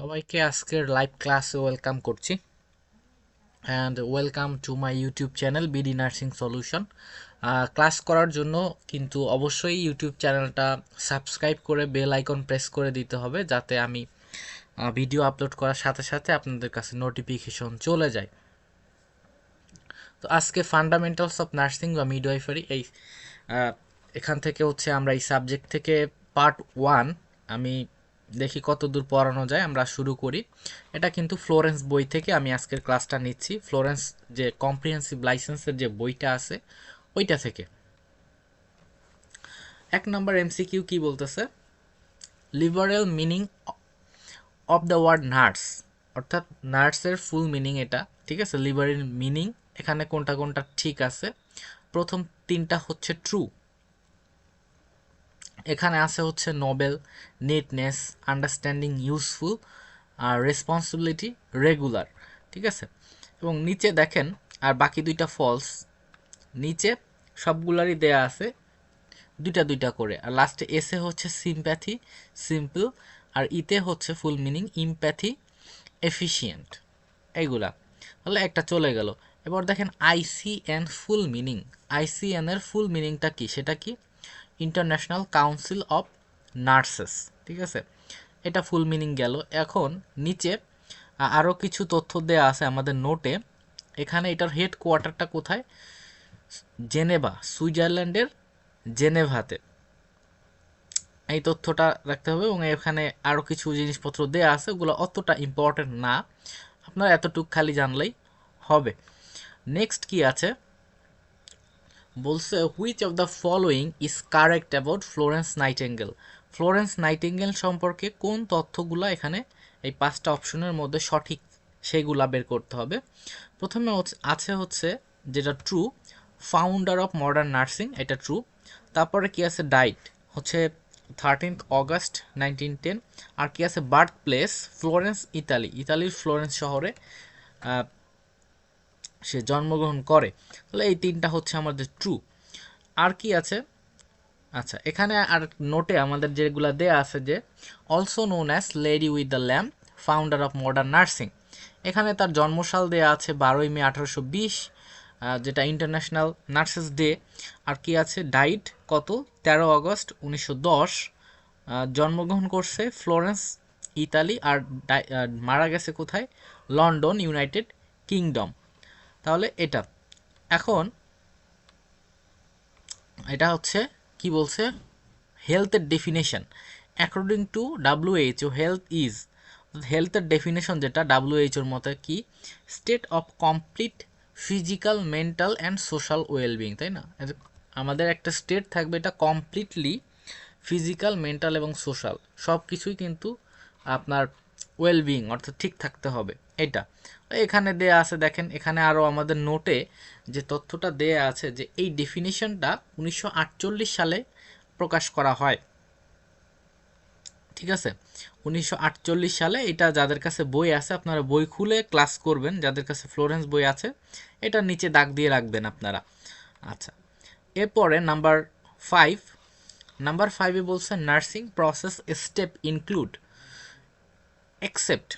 সবাইকে আজকের লাইভ ক্লাসে ওয়েলকাম করছি। And welcome to my YouTube channel BD nursing solution class করার জন্য কিন্তু অবশ্যই ইউটিউব চ্যানেলটা সাবস্ক্রাইব করে বেল আইকন প্রেস করে দিতে হবে, যাতে আমি ভিডিও আপলোড করার সাথে সাথে আপনাদের কাছে নোটিফিকেশন চলে যায়। তো আজকে ফান্ডামেন্টালস অফ নার্সিং বা মিডওয়াইফারি এই এখান থেকে হচ্ছে আমরা এই সাবজেক্ট থেকে পার্ট ওয়ান আমি দেখি কত দূর পড়ানো যায়, আমরা শুরু করি। এটা কিন্তু ফ্লোরেন্স বই থেকে আমি আজকের ক্লাসটা নিচ্ছি। ফ্লোরেন্স যে কম্প্রিহেন্সিভ লাইসেন্সের যে বইটা আছে, ওইটা থেকে। এক নম্বর এমসিকিউ কি বলতেছে? Liberal meaning of the word nurse অর্থাৎ নার্সের ফুল মিনিং এটা, ঠিক আছে? লিবারেল মিনিং এখানে কোনটা কোনটা ঠিক আছে? প্রথম তিনটা হচ্ছে ট্রু এখানে আছে হচ্ছে নোবেল নিটনেস আন্ডারস্ট্যান্ডিং ইউজফুল আর রেসপন্সিবিলিটি রেগুলার ঠিক আছে? এবং নিচে দেখেন, আর বাকি দুইটা ফলস নিচে সবগুলারই দেয়া আছে, দুইটা দুইটা করে। আর লাস্টে এসে হচ্ছে সিম্প্যাথি সিম্পল আর ইতে হচ্ছে ফুল মিনিং ইমপ্যাথি এফিশিয়েন্ট এইগুলা। তাহলে একটা চলে গেল। এবার দেখেন আইসিএন ফুল মিনিং আইসিএন এর ফুল মিনিংটা কি? সেটা কি? ইন্টারন্যাশনাল কাউন্সিল অফ নার্সেস ঠিক আছে? এটা ফুল মিনিং গেল। এখন নিচে আরও কিছু তথ্য দেয়া আছে আমাদের নোটে এখানে এটার হেড কোয়ার্টারটা কোথায়? জেনেভা, সুইজারল্যান্ডের জেনেভাতে। এই তথ্যটা রাখতে হবে এবং এখানে আরও কিছু জিনিসপত্র দেয়া আছে, ওগুলো অতটা ইম্পর্টেন্ট না। আপনারা এতটুকু খালি জানলেই হবে। নেক্সট কি আছে? বলছে which of the following is correct about Florence Nightingale Florence Nightingale সম্পর্কে কোন তথ্যগুলো এখানে, এই পাঁচটা অপশনের মধ্যে সঠিক সেগুলা বের করতে হবে? প্রথমে আছে হচ্ছে যেটা true founder of modern nursing এটা ট্রু তারপরে কি আছে ডাইট হচ্ছে থার্টিন্থ অগস্ট নাইনটিন টেন আর কি আছে বার্থ প্লেস ফ্লোরেন্স ইতালি ইতালির ফ্লোরেন্স শহরে সে জন্মগ্রহণ করে। তাহলে এই তিনটা হচ্ছে আমাদের ট্রু আর কি আছে? আচ্ছা এখানে আর নোটে আমাদের যেগুলা দেয়া আছে যে also known as lady with the lamp founder of modern nursing এখানে তার জন্মসাল দেয়া আছে বারোই মে আঠারোশো বিশ যেটা ইন্টারন্যাশনাল নার্সেস ডে আর কি আছে? ডাইট কত? তেরো আগস্ট উনিশশো দশ। জন্মগ্রহণ করছে ফ্লোরেন্স, ইতালি। আর মারা গেছে কোথায়? London, United Kingdom. তাহলে এটা। এখন এটা হচ্ছে কি বলছে? হেলথের definition according to WHO health is হেলথের ডেফিনেশন যেটা ডাব্লিউএইচওর মতে কি? State of complete physical mental and social wellbeing তাই না? আমাদের একটা স্টেট থাকবে এটা কমপ্লিটলি ফিজিক্যাল মেন্টাল এবং সোশ্যাল সব কিছুই কিন্তু আপনার ওয়েলবিং অর্থাৎ ঠিক থাকতে হবে। এটা এখানে দেয়া আছে, দেখেন, এখানে আরও আমাদের নোটে যে তথ্যটা দেয়া আছে যে এই ডেফিনিশনটা উনিশশো আটচল্লিশ সালে প্রকাশ করা হয়। ঠিক আছে? উনিশশো আটচল্লিশ সালে এটা যাদের কাছে বই আছে, আপনারা বই খুলে ক্লাস করবেন, যাদের কাছে ফ্লোরেন্স বই আছে, এটা নিচে দাগ দিয়ে রাখবেন আপনারা। আচ্ছা এরপরে নাম্বার ফাইভ নাম্বার ফাইভে বলছে nursing process step include accept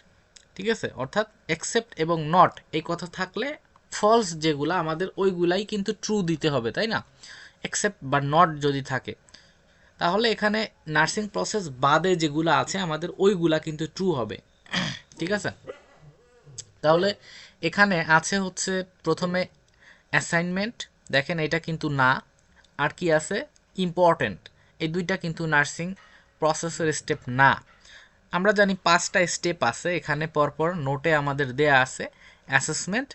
ঠিক আছে? অর্থাৎ অ্যাকসেপ্ট এবং নট এই কথা থাকলে ফলস যেগুলা আমাদের ওইগুলাই কিন্তু ট্রু দিতে হবে, তাই না? অ্যাকসেপ্ট বা নট যদি থাকে, তাহলে এখানে নার্সিং প্রসেস বাদে যেগুলো আছে আমাদের ওইগুলা কিন্তু ট্রু হবে। ঠিক আছে? তাহলে এখানে আছে হচ্ছে প্রথমে অ্যাসাইনমেন্ট দেখেন এটা কিন্তু না, আর কি আছে? ইম্পর্ট্যান্ট এই দুইটা কিন্তু নার্সিং প্রসেসের স্টেপ না। আমরা জানি পাঁচটা স্টেপ আছে, এখানে পরপর নোটে আমাদের দেয়া আছে assessment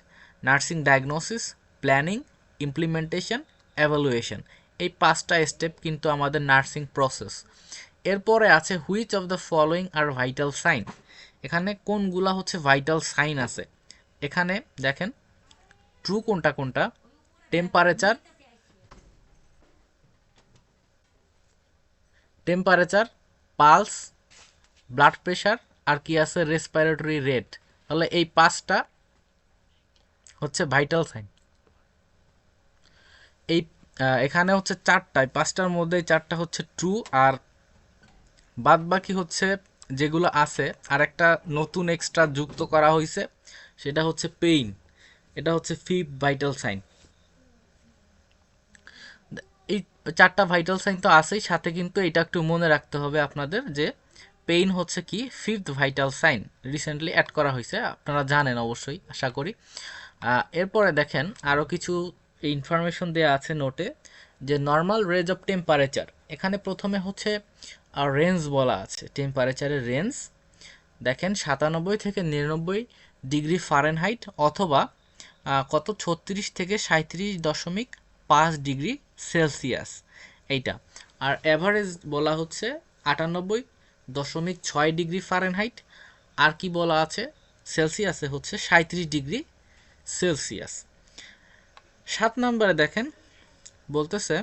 nursing diagnosis planning implementation evaluation এই পাঁচটা স্টেপ কিন্তু আমাদের নার্সিং প্রসেস এরপরে আছে which of the following are vital sign এখানে কোনগুলা হচ্ছে ভাইটাল সাইন আছে। এখানে দেখেন ট্রু কোনটা কোনটা? Temperature temperature pulse blood pressure আর কি আছে রেসপিরেটরি রেট তাহলে এই পাঁচটা হচ্ছে ভাইটাল সাইন এই এখানে হচ্ছে চারটায় পাঁচটার মধ্যে চারটা হচ্ছে ট্রু আর বাদ বাকি হচ্ছে যেগুলো আছে আর একটা নতুন এক্সট্রা যুক্ত করা হয়েছে সেটা হচ্ছে পেইন এটা হচ্ছে ফিফ ভাইটাল সাইন এই চারটা ভাইটাল সাইন তো আছেই, সাথে কিন্তু এটা একটু মনে রাখতে হবে আপনাদের যে পেইন হচ্ছে কি? Fifth vital sign recently add করা হয়েছে। আপনারা জানেন অবশ্যই, আশা করি। এরপরে দেখেন আরও কিছু ইনফরমেশন দেওয়া আছে নোটে যে নর্মাল রেঞ্জ অফ টেম্পারেচার এখানে প্রথমে হচ্ছে রেঞ্জ বলা আছে। টেম্পারেচারের রেঞ্জ দেখেন সাতানব্বই থেকে নিরানব্বই ডিগ্রি ফারেনহাইট অথবা কত? ছত্রিশ থেকে সাঁত্রিশ দশমিক পাঁচ ডিগ্রি সেলসিয়াস এইটা। আর অ্যাভারেজ বলা হচ্ছে আটানব্বই দশমিক ছয় ডিগ্রি ফারেনহাইট আর কি বলা আছে? সেলসিয়াসে হচ্ছে সাঁত্রিশ ডিগ্রি সেলসিয়াস সাত নম্বরে দেখেন, বলতেছে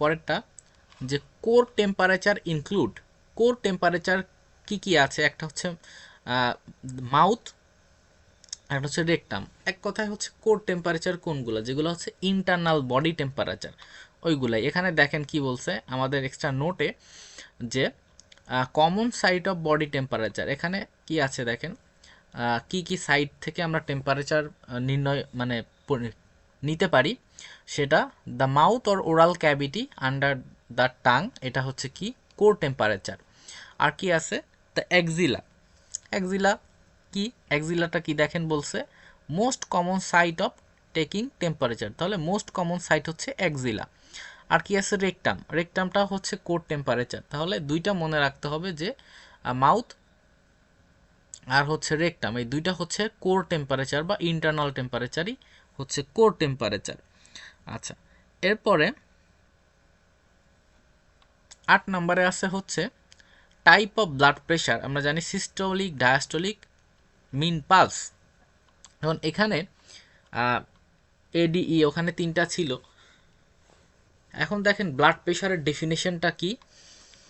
পরেরটা, যে core temperature include core temperature কি কি আছে? একটা হচ্ছে মাউথ একটা হচ্ছে রেকটাম এক কথায় হচ্ছে কোর টেম্পারেচার কোনগুলো? যেগুলো হচ্ছে ইন্টারনাল বডি টেম্পারেচার ওইগুলাই। এখানে দেখেন কি বলছে আমাদের এক্সট্রা নোটে যে common site of body temperature এখানে কি আছে দেখেন? কি কি সাইট থেকে আমরা টেম্পারেচার নির্ণয় মানে নিতে পারি? সেটা the mouth or oral cavity under the tongue এটা হচ্ছে কি? কোর টেম্পারেচার আর কি আছে? দ্য এক্সিলা এক্সিলা কি? এক্সিলাটা কি দেখেন বলছে? Most common site of taking temperature তাহলে মোস্ট কমন সাইট হচ্ছে এক্সিলা আর কি আছে রেকটাম রেকটামটা হচ্ছে কোর টেম্পারেচার তাহলে দুইটা মনে রাখতে হবে যে মাউথ আর হচ্ছে রেকটাম এই দুইটা হচ্ছে কোর টেম্পারেচার বা ইন্টারনাল টেম্পারেচারই হচ্ছে কোর টেম্পারেচার আচ্ছা এরপরে আট নম্বরে আছে হচ্ছে টাইপ অফ ব্লাড প্রেশার আমরা জানি সিস্টোলিক ডায়াস্টোলিক মিন পালস এখন এখানে এডিই ওখানে তিনটা ছিল। এখন দেখেন ব্লাড প্রেশারের ডেফিনেশনটা কি?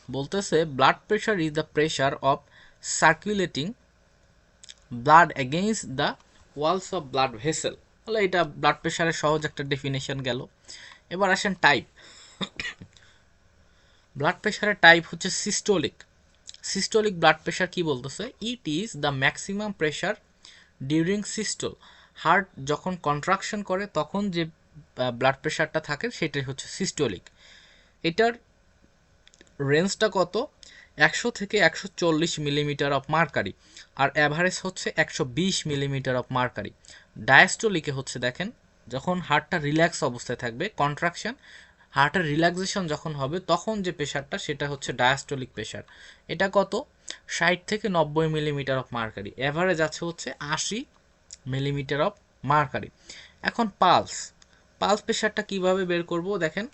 বলতেছে blood pressure is the pressure of circulating blood against the walls of blood vessel তাহলে এটা ব্লাড প্রেশারের সহজ একটা ডেফিনেশন গেল। এবার আসেন টাইপ ব্লাড প্রেশারের টাইপ হচ্ছে সিস্টোলিক সিস্টোলিক ব্লাড প্রেশার কি বলতেছে? It is the maximum pressure during systole heart যখন কন্ট্রাকশন করে, তখন যে ব্লাড প্রেশারটা থাকে, সেটাই হচ্ছে সিস্টোলিক এটার রেঞ্জটা কত? একশো থেকে একশো চল্লিশ মিলিমিটার অফ মার্কারি আর অ্যাভারেজ হচ্ছে একশো বিশ মিলিমিটার অফ মার্কারি ডায়াস্টোলিকে হচ্ছে, দেখেন, যখন হার্টটা রিল্যাক্স অবস্থায় থাকবে কন্ট্রাকশন হার্টের রিল্যাক্সেশন যখন হবে, তখন যে প্রেশারটা সেটা হচ্ছে ডায়াস্টোলিক প্রেশার এটা কত? ষাট থেকে নব্বই মিলিমিটার অফ মার্কারি অ্যাভারেজ আছে হচ্ছে আশি মিলিমিটার অফ মার্কারি এখন পালস পালস প্রেশারটা কীভাবে বের করব দেখেন?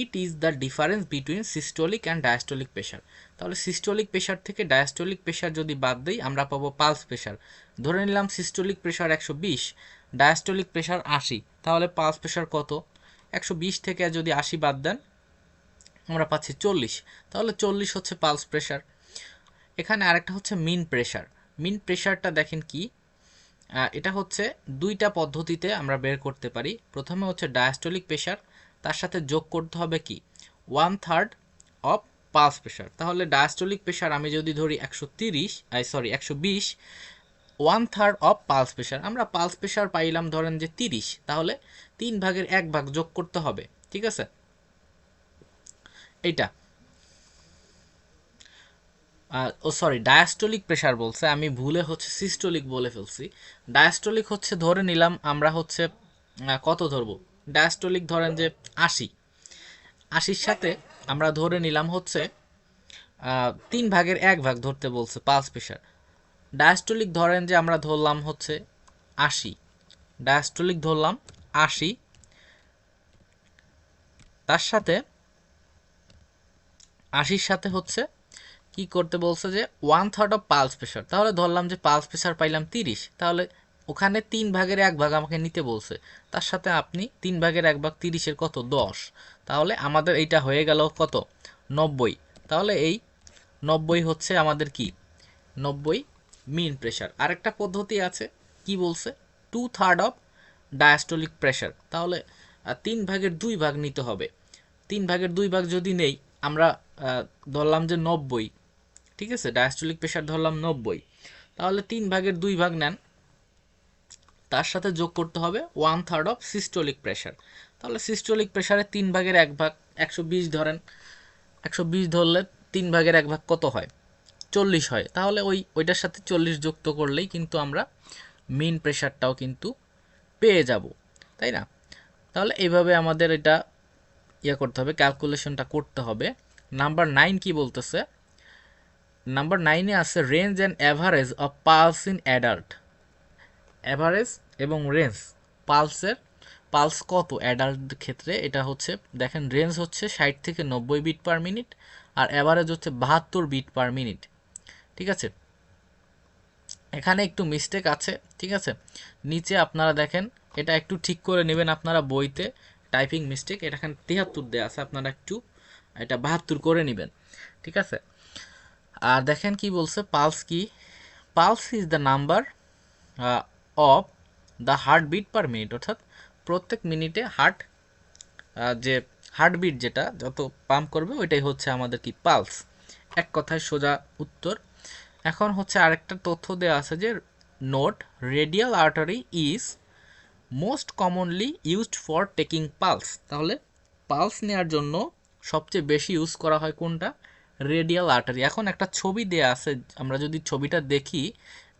It is the difference between systolic and diastolic pressure তাহলে সিস্টোলিক প্রেশার থেকে ডায়াস্টোলিক প্রেশার যদি বাদ দিই, আমরা পাবো পালস প্রেশার ধরে নিলাম সিস্টোলিক প্রেশার একশো বিশ ডায়াস্টোলিক প্রেশার আশি, তাহলে পালস প্রেশার কত? একশো বিশ থেকে যদি আশি বাদ দেন, আমরা পাচ্ছি চল্লিশ। তাহলে চল্লিশ হচ্ছে পালস প্রেশার এখানে আরেকটা হচ্ছে মিন প্রেশার মিন প্রেশারটা দেখেন কি? এটা হচ্ছে দুইটা পদ্ধতিতে আমরা বের করতে পারি। প্রথমে হচ্ছে ডায়াস্টোলিক প্রেশার তার সাথে যোগ করতে হবে কি? One third of pulse pressure তাহলে ডায়াস্টোলিক প্রেশার আমি যদি ধরি একশো তিরিশ আই সরি একশো বিশ one third of pulse pressure আমরা পালস প্রেশার পাইলাম ধরেন যে তিরিশ, তাহলে তিন ভাগের এক ভাগ যোগ করতে হবে, ঠিক আছে? এইটা। ও সরি ডায়াস্টোলিক প্রেশার বলছে, আমি ভুলে হচ্ছে সিস্টোলিক বলে ফেলছি। ডায়াস্টোলিক হচ্ছে, ধরে নিলাম আমরা হচ্ছে কত ধরবো? ডায়াস্টোলিক ধরেন যে আশি। আশির সাথে আমরা ধরে নিলাম হচ্ছে তিন ভাগের এক ভাগ ধরতে বলছে পালস প্রেশার ডায়াস্টোলিক ধরেন যে আমরা ধরলাম হচ্ছে আশি। ডায়াস্টোলিক ধরলাম আশি। তার সাথে আশির সাথে হচ্ছে কি করতে বলছে যে one third of pulse pressure তাহলে ধরলাম যে পালস প্রেশার পাইলাম তিরিশ, তাহলে ওখানে তিন ভাগের এক ভাগ আমাকে নিতে বলছে। তার সাথে আপনি তিন ভাগের এক ভাগ তিরিশের কত? দশ। তাহলে আমাদের এইটা হয়ে গেল কত? নব্বই। তাহলে এই নব্বই হচ্ছে আমাদের কি? নব্বই মিন প্রেশার আরেকটা পদ্ধতি আছে, কি বলছে? Two third of diastolic pressure তাহলে তিন ভাগের দুই ভাগ নিতে হবে। তিন ভাগের দুই ভাগ যদি নেই, আমরা ধরলাম যে নব্বই ঠিক আছে ডায়াস্টলিক প্রেশার ধরলাম নব্বই। তাহলে তিন ভাগের দুই ভাগ নেন। তার সাথে যোগ করতে হবে one third of systolic pressure তাহলে সিস্টোলিক প্রেশারে তিন ভাগের এক ভাগ, একশো বিশ ধরেন। একশো বিশ ধরলে তিন ভাগের এক ভাগ কত হয়? চল্লিশ হয়। তাহলে ওই, ওইটার সাথে চল্লিশ যুক্ত করলেই কিন্তু আমরা মেন প্রেশারটাও কিন্তু পেয়ে যাব। তাই না? তাহলে এইভাবে আমাদের এটা ইয়ে করতে হবে ক্যালকুলেশনটা করতে হবে। নাম্বার নাইন কি বলতেছে? নাম্বার নাইনে আছে range and average of pulse in adult average এবং রেঞ্জ পালসের পালস কত? অ্যাডাল্ট ক্ষেত্রে এটা হচ্ছে, দেখেন রেঞ্জ হচ্ছে ষাট থেকে নব্বই বিট পার মিনিট আর অ্যাভারেজ হচ্ছে বাহাত্তর বিট পার মিনিট ঠিক আছে? এখানে একটু মিস্টেক আছে, ঠিক আছে? নিচে আপনারা দেখেন, এটা একটু ঠিক করে নেবেন আপনারা বইতে টাইপিং মিস্টেক এটা এখানে তিয়াত্তর দেওয়া আছে, আপনারা একটু এটা বাহাত্তর করে নেবেন। ঠিক আছে? আর দেখেন কি বলছে পালস কি? Pulse is the number of the heartbeat per minute অর্থাৎ প্রত্যেক মিনিটে হার্ট যে হার্টবিট যেটা, যত পাম্প করবে, ওইটাই হচ্ছে আমাদের কি পালস এক কথায় সোজা উত্তর। এখন হচ্ছে আরেকটা তথ্য দেওয়া আছে যে note radial artery is most commonly used for taking pulse তাহলে পালস নেওয়ার জন্য সবচেয়ে বেশি ইউজ করা হয় কোনটা? রেডিয়াল আর্টারি এখন একটা ছবি দেয়া আছে, আমরা যদি ছবিটা দেখি,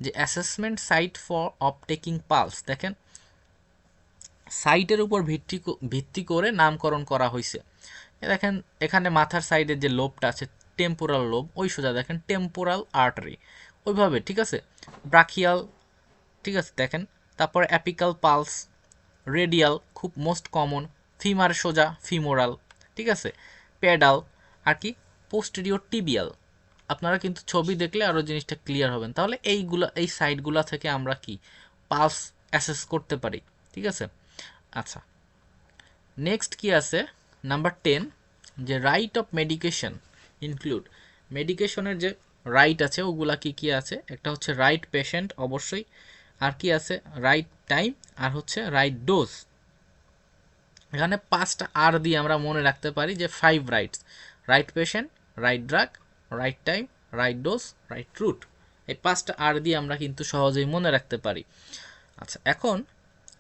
যে assessment site for of taking pulse দেখেন। সাইটের উপর ভিত্তি ভিত্তি করে নামকরণ করা হয়েছে দেখেন, এখানে মাথার সাইডের যে লোবটা আছে টেম্পোরাল লোব ওই সোজা দেখেন টেম্পোরাল আর্টারি ওইভাবে, ঠিক আছে? ব্রাকিয়াল ঠিক আছে, দেখেন। তারপর অ্যাপিক্যাল পালস রেডিয়াল খুব মোস্ট কমন ফিমার সোজা ফিমোরাল ঠিক আছে? প্যাডাল আর কি? পোস্টেরিয়র টিবিয়াল আপনারা কিন্তু ছবি দেখলে আরও জিনিসটা ক্লিয়ার হবেন। তাহলে এইগুলা, এই সাইডগুলা থেকে আমরা কি? পালস অ্যাসেস করতে পারি। ঠিক আছে? আচ্ছা। নেক্সট কি আছে? নাম্বার টেন যে রাইট অফ মেডিকেশন ইনক্লুড মেডিকেশনের যে রাইট আছে, ওগুলা কি কি আছে? একটা হচ্ছে রাইট পেশেন্ট অবশ্যই। আর কি আছে? রাইট টাইম আর হচ্ছে রাইট ডোজ এখানে পাঁচটা আর দিয়ে আমরা মনে রাখতে পারি যে five rights right patient right drug right time right dose right route এই পাঁচটা আর দিয়ে আমরা কিন্তু সহজেই মনে রাখতে পারি। আচ্ছা এখন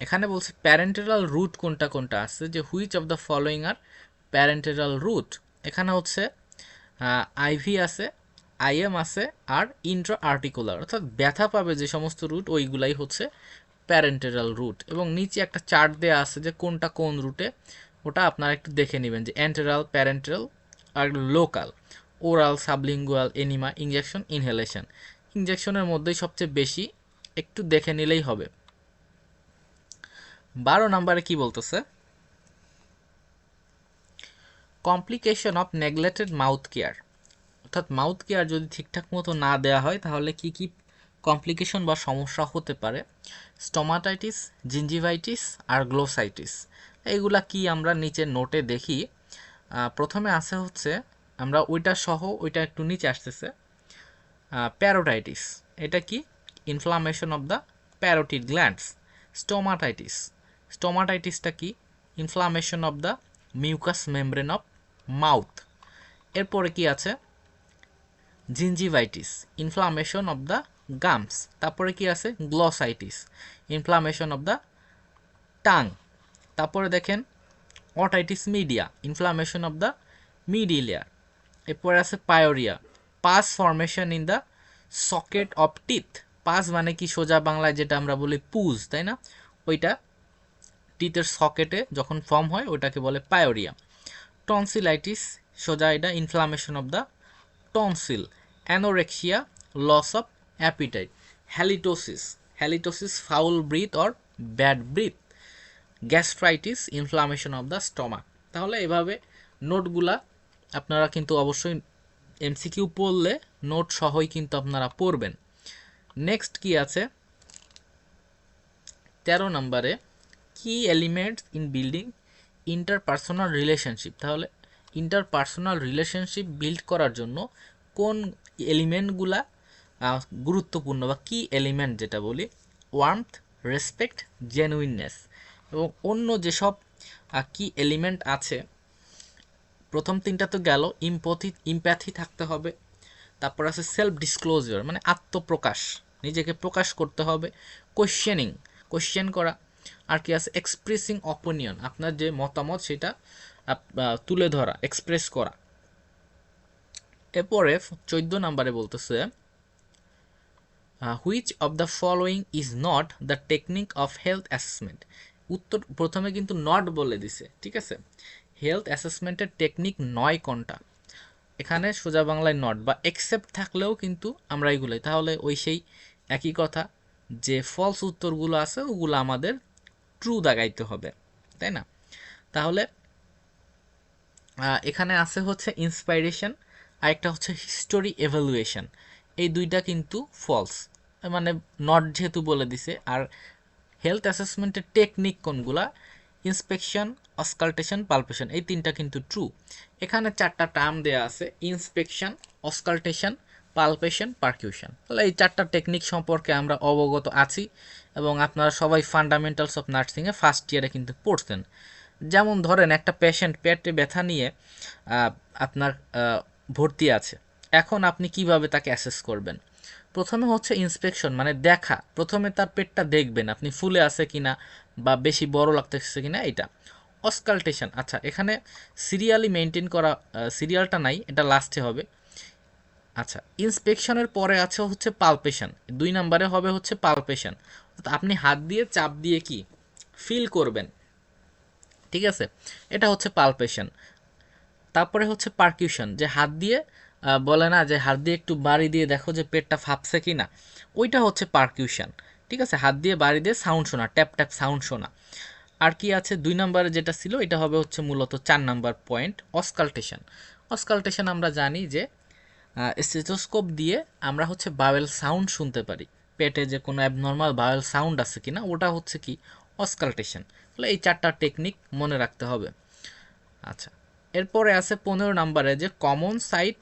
এখানে বলছে প্যারেন্টেরাল রুট কোনটা কোনটা আছে? যে which of the following are parenteral route এখানে হচ্ছে আইভি আছে আইএম আছে, আর ইন্ট্রা আর্টিকুলার অর্থাৎ ব্যথা পাবে যে সমস্ত রুট ওইগুলাই হচ্ছে প্যারেন্টেরাল রুট এবং নিচে একটা চার্ট দেওয়া আছে যে কোনটা কোন রুটে ওটা আপনারা একটু দেখে নেবেন যে অ্যান্টেরাল প্যারেন্টাল আর local, oral, sublingual, enema injection inhalation. ইঞ্জেকশনের মধ্যেই সবচেয়ে বেশি একটু দেখে নিলেই হবে। বারো নাম্বারে কি বলতেছে? Complication of neglected mouth care. অর্থাৎ মাউথ কেয়ার যদি ঠিকঠাক মতো না দেওয়া হয়, তাহলে কি কি কমপ্লিকেশন বা সমস্যা হতে পারে? স্টোমাটাইটিস জিঞ্জিভাইটিস আর গ্লোসাইটিস। এইগুলা কি আমরা নিচে নোটে দেখি। প্রথমে আছে হচ্ছে, আমরা ওইটা সহ ওইটা একটু নিচে আসতেছে প্যারোটাইটিস। এটা কি? Inflammation of the parotid glands stomatitis স্টোমাটাইটিসটা কি? Inflammation of the mucous membrane of mouth এরপরে কি আছে? Gingivitis inflammation of the gums তারপরে কি আছে? Glossitis inflammation of the tongue তারপরে দেখেন otitis media inflammation of the middle ear এরপরে আছে pyorrhoea pus formation in the socket of teeth pus মানে কি? সোজা বাংলায় যেটা আমরা বলি পুজ তাই না? ওইটা টিথের সকেটে যখন ফর্ম হয়, ওটাকে বলে পায়োরিয়া টনসিলাইটিস সোজা এটা inflammation of the tonsil anorexia loss of appetite halitosis halitosis foul breath or bad breath gastritis inflammation of the stomach তাহলে এভাবে নোটগুলা আপনারা কিন্তু অবশ্যই এমসিকিউ পড়লে নোট সহই কিন্তু আপনারা পড়বেন। নেক্সট কি আছে? তেরো নম্বরে কি elements in building interpersonal relationship তাহলে ইন্টারপার্সোনাল রিলেশনশিপ বিল্ড করার জন্য কোন এলিমেন্টগুলা গুরুত্বপূর্ণ বা কি এলিমেন্ট যেটা বলি ওয়ার্মথ রেসপেক্ট জেনুইননেস এবং অন্য যেসব কি এলিমেন্ট আছে, প্রথম তিনটা তো গেল ইম্পথি ইম্প্যাথি থাকতে হবে, তারপর আছে সেলফ ডিসক্লোজার মানে আত্মপ্রকাশ, নিজেকে প্রকাশ করতে হবে কোশ্চেনিং কোশ্চেন করা, আর কি আছে এক্সপ্রেসিং অপিনিয়ন আপনার যে মতামত সেটা তুলে ধরা এক্সপ্রেস করা। এরপরে চোদ্দ নম্বরে বলতেছে which of the following is not the technique of health assessment উত্তর প্রথমে কিন্তু নট বলে দিছে, ঠিক আছে? হেলথ অ্যাসেসমেন্টের টেকনিক নয় কোনটা? এখানে সোজা বাংলায় নট বা এক্সেপ্ট থাকলেও কিন্তু আমরা এগুলোই। তাহলে ওই সেই একই কথা যে ফলস উত্তরগুলো আছে, ওগুলো আমাদের ট্রু দাগাইতে হবে, তাই না? তাহলে এখানে আছে হচ্ছে ইন্সপাইরেশন আর একটা হচ্ছে হিস্টোরি এভালুয়েশন এই দুইটা কিন্তু ফলস মানে নট যেহেতু বলে দিছে, আর হেলথ অ্যাসেসমেন্টের টেকনিক কোনগুলা? ইন্সপেকশন অস্কাল্টেশন পালপেশন এই তিনটা কিন্তু ট্রু এখানে চারটা টার্ম দেয়া আছে ইন্সপেকশন অস্কাল্টেশন পালপেশন পারকিউশন তাহলে এই চারটা টেকনিক সম্পর্কে আমরা অবগত আছি এবং আপনারা সবাই ফান্ডামেন্টালস অফ নার্সিংয়ে ফার্স্ট ইয়ারে কিন্তু পড়ছেন। যেমন ধরেন একটা পেশেন্ট পেটে ব্যথা নিয়ে আপনার ভর্তি আছে। এখন আপনি কীভাবে তাকে অ্যাসেস করবেন? প্রথমে হচ্ছে ইন্সপেকশন মানে দেখা। প্রথমে তার পেটটা দেখবেন, আপনি ফুলে আছে কিনা বা বেশি বড় লাগতেছে কিনা এটা। অস্কাল্টেশন আচ্ছা এখানে সিরিয়ালি মেনটেন করা সিরিয়ালটা নাই, এটা লাস্টে হবে। আচ্ছা ইন্সপেকশনের পরে আছে হচ্ছে পালপেশন। দুই নম্বরে হবে হচ্ছে পালপেশন। আপনি হাত দিয়ে, চাপ দিয়ে কি? ফিল করবেন। ঠিক আছে? এটা হচ্ছে পালপেশন। তারপরে হচ্ছে পারকিউশন, যে হাত দিয়ে বলে না যে হাত দিয়ে একটু বাড়ি দিয়ে দেখো যে পেটটা ফাঁপছে কি না ওইটা হচ্ছে পারকিউশন ঠিক আছে? হাত দিয়ে বাড়ি দিয়ে সাউন্ড শোনা ট্যাপ ট্যাপ সাউন্ড শোনা। আর কি আছে? দুই নম্বরে যেটা ছিল, এটা হবে হচ্ছে মূলত চার নাম্বার পয়েন্ট অস্কাল্টেশন অস্কাল্টেশন আমরা জানি যে স্টেথোস্কোপ দিয়ে আমরা হচ্ছে বাওয়েল সাউন্ড শুনতে পারি। পেটে যে কোনো অ্যাবনর্মাল বাওয়েল সাউন্ড আছে কি না ওটা হচ্ছে কি? অস্কাল্টেশন তাহলে এই চারটা টেকনিক মনে রাখতে হবে। আচ্ছা এরপরে আছে পনেরো নাম্বারে যে common site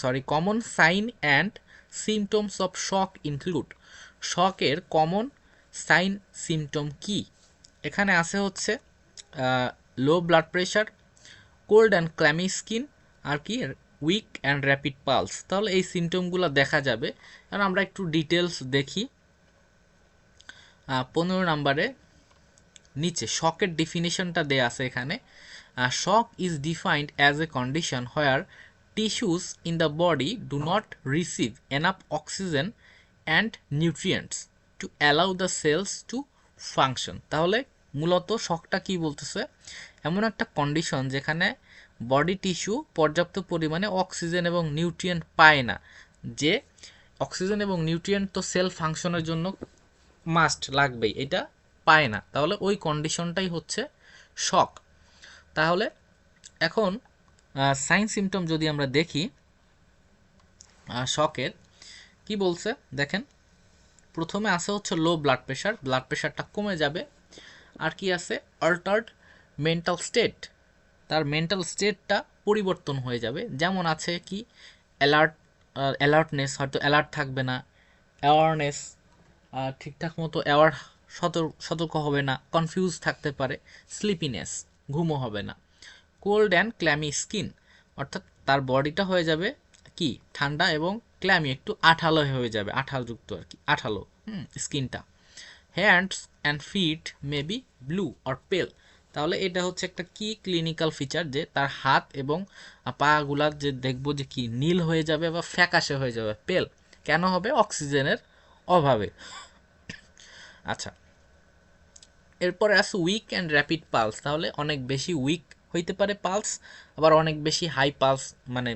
sorry common sign and symptoms of shock include শকের common sign symptom কি? এখানে আছে হচ্ছে low blood pressure cold and clammy skin আর কি উইক অ্যান্ড র্যাপিড পালস তাহলে এই সিমটমগুলো দেখা যাবে। কারণ আমরা একটু ডিটেলস দেখি। পনেরো নাম্বারে, নিচে শকের ডেফিনেশনটা দেয়া আছে এখানে। Shock is defined as a condition where tissues in the body do not receive enough oxygen and nutrients to allow the cells to function তাহলে মূলত শকটা কি বলতেছে? এমন একটা কন্ডিশন যেখানে বডি টিস্যু পর্যাপ্ত পরিমাণে অক্সিজেন এবং নিউট্রিয়েন্ট পায় না, যে অক্সিজেন এবং নিউট্রিয়েন্ট তো সেল ফাংশনের জন্য মাস্ট লাগবেই, এটা পায় না। তাহলে ওই কন্ডিশনটাই হচ্ছে শক তাহলে এখন সাইন সিমটম যদি আমরা দেখি শকের কি বলছে? দেখেন, প্রথমে আছে হচ্ছে লো ব্লাড প্রেশার ব্লাড প্রেশারটা কমে যাবে। আর কি আছে? অল্টার্ড মেন্টাল স্টেট তার মেন্টাল স্টেটটা পরিবর্তন হয়ে যাবে। যেমন আছে কি? অ্যালার্ট অ্যালার্টনেস হয়তো অ্যালার্ট থাকবে না। অ্যাওয়ারনেস ঠিকঠাক মতো অ্যাওয়ার সতর্ক হবে না। কনফিউজ থাকতে পারে। স্লিপিনেস ঘুমও হবে না। কোল্ড অ্যান্ড ক্ল্যামি স্কিন অর্থাৎ তার বডিটা হয়ে যাবে কি? ঠান্ডা এবং ক্ল্যামি একটু আঠালো হয়ে যাবে, আঠালযুক্ত আর কি, আঠালো, হুম স্কিনটা hands and feet may be blue or pale তাহলে এটা হচ্ছে একটা কি ক্লিনিক্যাল ফিচার যে তার হাত এবং পাগুলা যে দেখব যে কি নীল হয়ে যাবে বা ফ্যাকাশে হয়ে যাবে পেল কেন হবে? অক্সিজেনের অভাবে। আচ্ছা এরপরে আছে উইক অ্যান্ড র্যাপিড পালস তাহলে অনেক বেশি উইক হইতে পারে পালস আবার অনেক বেশি হাই পালস মানে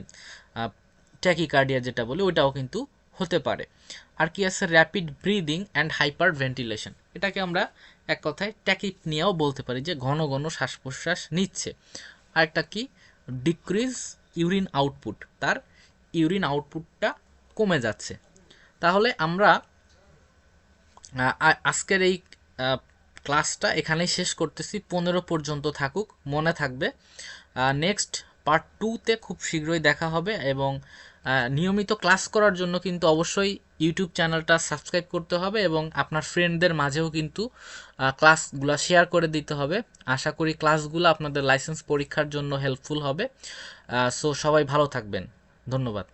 ট্যাকিকার্ডিয়া যেটা বলি, ওইটাও কিন্তু হতে পারে। আর কি আছে? Rapid breathing and hyperventilation এটাকে আমরা এক কথায় ট্যাকিক নিয়েও বলতে পারি যে ঘন ঘন শ্বাস প্রশ্বাস নিচ্ছে। আরেকটা কি? ডিক্রিজ ইউরিন আউটপুট তার ইউরিন আউটপুটটা কমে যাচ্ছে। তাহলে আমরা আজকের এই ক্লাসটা এখানেই শেষ করতেছি। পনেরো পর্যন্ত থাকুক, মনে থাকবে। নেক্সট পার্ট টুতে খুব শীঘ্রই দেখা হবে এবং নিয়মিত ক্লাস করার জন্য কিন্তু অবশ্যই ইউটিউব চ্যানেলটা সাবস্ক্রাইব করতে হবে এবং আপনার ফ্রেন্ডদের মাঝেও কিন্তু ক্লাসগুলো শেয়ার করে দিতে হবে। আশা করি ক্লাসগুলো আপনাদের লাইসেন্স পরীক্ষার জন্য হেল্পফুল হবে। সো সবাই ভালো থাকবেন। ধন্যবাদ।